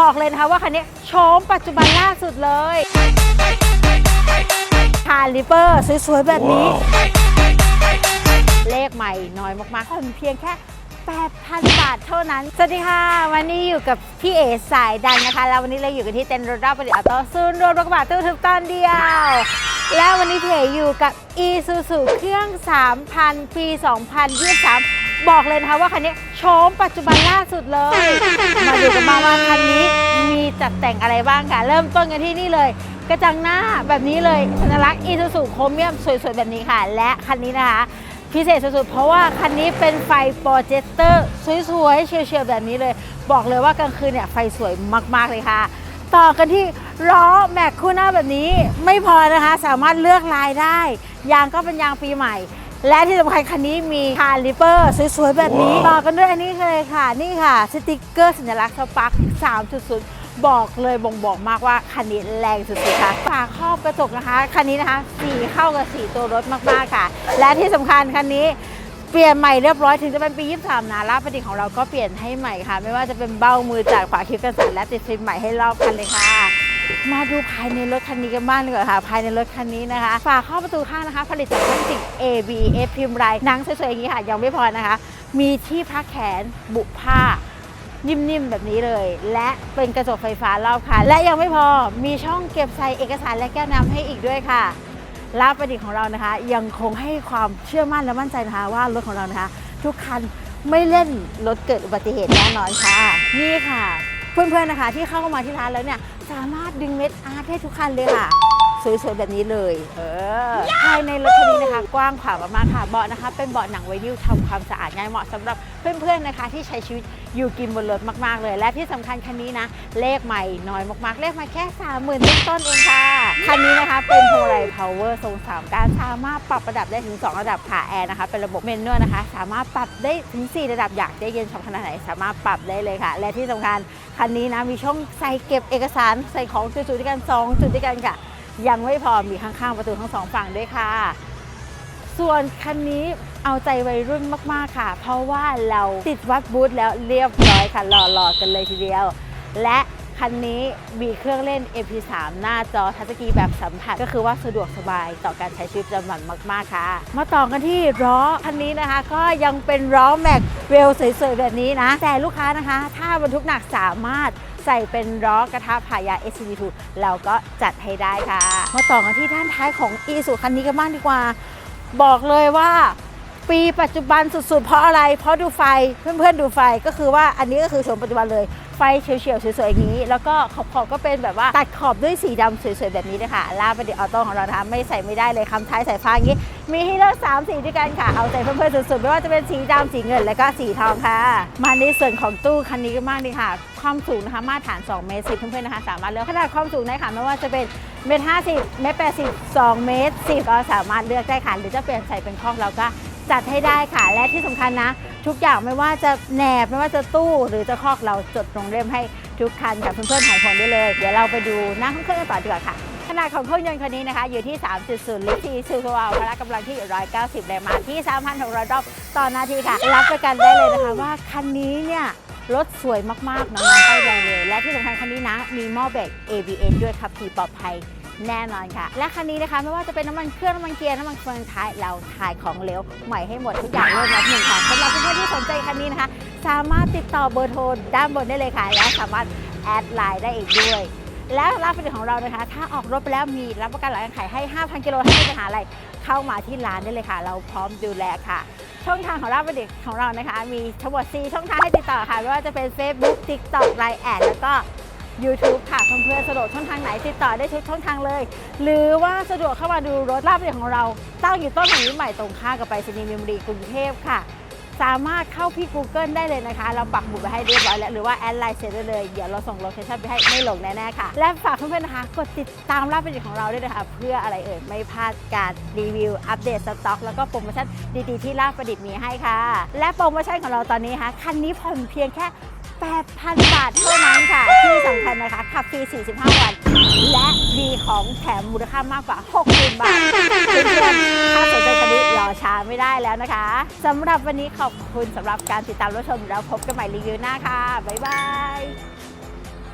บอกเลยนะคะว่าคันนี้โฉมปัจจุบันล่าสุดเลยคาลิเปอร์สวยๆแบบนี้ เลขใหม่น้อยมากๆผ่อนเพียงแค่ 8,000 บาทเท่านั้น สวัสดีค่ะ วันนี้อยู่กับพี่เอสายดันนะคะ แล้ววันนี้เราอยู่กันที่เต็นท์รถรับประดิษฐ์ออโต้ซูนย์รถรถกระบะตู้ทึบตอนเดียว แล้ววันนี้พี่เออยู่กับ e s u s u เครื่อง 3,000 ปี 2023 บอกเลยนะคะว่าคันนี้โฉมปัจจุบันล่าสุดเลย มาดูกันมาว่าคันนี้มีจัดแต่งอะไรบ้างค่ะ เริ่มต้นกันที่นี่เลย กระจังหน้าแบบนี้เลยสัญลักษณ์ e s u s u โครเมียมสวยๆแบบนี้ค่ะ และคันนี้นะคะพิเศษสุดๆ เพราะว่าคันนี้เป็นไฟโปรเจคเตอร์สวยๆเชียวๆ แบบนี้เลย บอกเลยว่ากลางคืนเนี่ยไฟสวยมากๆเลยค่ะ ต่อกันที่ล้อแม็กคู่หน้าแบบนี้ ไม่พอนะคะ สามารถเลือกลายได้ ยางก็เป็นยางปีใหม่ และที่สำคัญคันนี้มีคาลิเปอร์สวยๆแบบนี้ ต่อกันด้วยอันนี้เลยค่ะ นี่ค่ะ สติกเกอร์สัญลักษณ์สปาร์ค3.0 บอกเลยบ่งบอกมากว่าคันนี้แรงสุดๆค่ะฝาครอบกระจกนะคะ คันนี้นะคะ สีเข้ากับสีตัวรถมากๆค่ะ และที่สำคัญคันนี้เปลี่ยนใหม่เรียบร้อยถึงจะเป็นปี 23 นะรับประดิษฐ์ของเราก็เปลี่ยนให้ใหม่ค่ะ ไม่ว่าจะเป็นเบ้ามือจากขวาคลิปกันสั่นและติดฟิล์มใหม่ให้รอบคันเลยค่ะ มาดูภายในรถคันนี้กันบ้างดีกว่าค่ะ ภายในรถคันนี้นะคะ ฝาข้าประตูข้างนะคะ ผลิตจากพลาสติก ABS พิมพ์ลายหนังสวยๆอย่างนี้ค่ะ ยังไม่พอนะคะ มีที่พักแขนบุผ้านิ่มๆ แบบนี้เลย และเป็นกระจกไฟฟ้ารอบคันและยังไม่พอมีช่องเก็บใส่เอกสารและแก้วน้ำให้อีกด้วยค่ะรับประดิษฐ์ของเรานะคะ ยังคงให้ความเชื่อมั่นและมั่นใจนะคะว่ารถของเรานะคะ ทุกคันไม่เล่นรถเกิดอุบัติเหตุแน่นอนค่ะ นี่ค่ะ เพื่อนๆนะคะที่เข้ามาที่ร้านแล้วเนี่ย สามารถดึงเม็ดอาร์ตได้ทุกคันเลยค่ะ สวยๆแบบนี้เลย เออภายในรถคันนี้นะคะ กว้างขวางมากๆค่ะเบาะนะคะ เป็นเบาะหนังไวนิลทำความสะอาดง่ายเหมาะสำหรับเพื่อนๆนะคะ ที่ใช้ชีวิตอยู่กินบนรถมากๆเลย และที่สำคัญคันนี้นะ เลขใหม่น้อยมากๆ เลขใหม่แค่ 30,000ต้นๆเองค่ะ คันนี้นะคะเป็นพวงมาลัย power ทรงสามการสามารถปรับระดับได้ถึง 2 ระดับค่ะแอร์นะคะ เป็นระบบเมนนวลนะคะ สามารถปรับได้ถึง 4 ระดับอยากได้เย็นชอบขนาดไหนสามารถปรับได้เลยค่ะ และที่สำคัญคันนี้นะมีช่องใส่เก็บเอกสารใส่ของจุดๆด้วยกันสองจุดด้วยกันค่ะ ยังไม่พอมีข้างๆประตูทั้งสองฝั่งด้วยค่ะ ส่วนคันนี้เอาใจวัยรุ่นมากๆค่ะ เพราะว่าเราติดวัดบูธแล้วเรียบร้อยค่ะหล่อๆกันเลยทีเดียว และคันนี้มีเครื่องเล่น MP3 หน้าจอทัชสกรีนแบบสัมผัส ก็คือว่าสะดวกสบายต่อการใช้ชีวิตประจำวันมาก ๆ ค่ะ มาต่อกันที่ล้อคันนี้นะคะ ก็ยังเป็นล้อแม็กเวลสวย ๆ แบบนี้นะ แต่ลูกค้านะคะ ถ้าบรรทุกหนักสามารถ ใส่เป็นล้อกระทะผายา SCV2 เราก็จัดให้ได้ค่ะ มาต่อกันที่ด้านท้ายของ e ีสุคันนี้กันบ้างดีกว่า บอกเลยว่า ปีปัจจุบันสุดๆ เพราะอะไร เพราะดูไฟเพื่อนๆดูไฟก็คือว่าอันนี้ก็คือโฉมปัจจุบันเลยไฟเฉียวๆ สวยๆ อย่างนี้ แล้วก็ขอบๆก็เป็นแบบว่าตัดขอบด้วยสีดำสวยๆ แบบนี้เลยค่ะลาปดิษฐ์ออโต้ของเรานะคะไม่ใส่ไม่ได้เลยคำท้ายสายฟ้าอย่างนี้ มีให้เลือกสามสีด้วยกันค่ะ เอาใจเพื่อนๆ สุดๆ ไม่ว่าจะเป็นสีดำสีเงิน และก็สีทองค่ะ มาในส่วนของตู้คันนี้กันมากดีค่ะ ความสูงนะคะมาตรฐาน 2 เมตรสิเพื่อนๆ นะคะ สามารถเลือกขนาดความสูงได้ค่ะไม่ว่าจะเป็นเมตรห้าสิบเมตรแปดสิบสองเมตรสิบก็สามารถเลือกได้ค่ะหรือจะเปลี่ยนใส่เป็นข้องเราก็ จัดให้ได้ค่ะ และที่สำคัญนะ ทุกอย่างไม่ว่าจะแหนบไม่ว่าจะตู้ หรือจะคอกเราจดลงเล่มให้ทุกคันค่ะเพื่อนๆหายห่วงได้เลย เดี๋ยวเราไปดูหน้าเครื่องกันต่อดีกว่าค่ะ ขนาดของเครื่องยนต์คันนี้นะคะ อยู่ที่ 3.0 ลิตรที่ซูเอร์วาพละกำลังที่ 190 แรงม้าที่ 3,600 รอบต่อนาทีค่ะ รับประกันได้เลยนะคะว่าคันนี้เนี่ยรถสวยมากๆน้องๆป้ายแดงเลย และที่สำคัญคันนี้นะ มีหม้อเบรก ABS ด้วยขับขี่ปลอดภัย แน่นอนค่ะ และคันนี้นะคะไม่ว่าจะเป็นน้ำมันเครื่องน้ำมันเกียร์น้ำมันเฟืองท้ายเราถ่ายของเหลวใหม่ให้หมดทุกอย่างเริ่มนับหนึ่งค่ะสำหรับเพื่อนๆที่สนใจคันนี้นะคะ สามารถติดต่อเบอร์โทรด้านบนได้เลยค่ะ และสามารถแอดไลน์ได้อีกด้วยแล้วรับผลิตของเรานะคะ ถ้าออกรถไปแล้วมีรับประกันหลังการขายให้ 5,000 กิโลถ้ามีปัญหาอะไร เข้ามาที่ร้านได้เลยค่ะ เราพร้อมดูแลค่ะ ช่องทางของรับประดิษฐ์ของเรานะคะ มีทั้งหมด4ช่องทางให้ติดต่อค่ะ ไม่ว่าจะเป็น Facebook TikTok Line แอดแล้วก็ YouTube ค่ะเพื่อนๆสะดวกช่องทางไหนติดต่อได้ทุกช่องทางเลย หรือว่าสะดวกเข้ามาดูรถรับประดิษฐ์ของเราตั้งอยู่ต้นหนี้ใหม่ตรงข้ามกับไปรษณีมิมรีกรุงเทพค่ะ สามารถเข้าที่ Google ได้เลยนะคะ เราปักหมุดไว้ให้เรียบร้อยแล้วหรือว่าแอดไลน์เสร็จได้เลยเดี๋ยวเราส่งโลเคชั่นไปให้ไม่หลงแน่ๆค่ะ และฝากเพื่อนๆนะคะกดติดตามรับประดิษฐ์ของเราด้วยนะคะเพื่ออะไรเอ่ยไม่พลาดการรีวิวอัปเดตสต็อก แล้วก็โปรโมชั่นดีๆที่ลาบประดิษฐ์มีให้ค่ะ และโปรโมชั่นของเราตอนนี้นะคะคันนี้ผ่อนเพียงแค่ 8,000 บาทเท่านั้นค่ะ ที่สำคัญนะคะขับฟรี 45 วัน และมีของแถมมูลค่ามากกว่า60,000บาทเพื่อนๆถ้าสนใจคันนี้รอช้าไม่ได้แล้วนะคะสำหรับวันนี้ขอบคุณสำหรับการติดตามรับชมแล้วพบกันใหม่รีวิวหน้าค่ะ บ๊ายบาย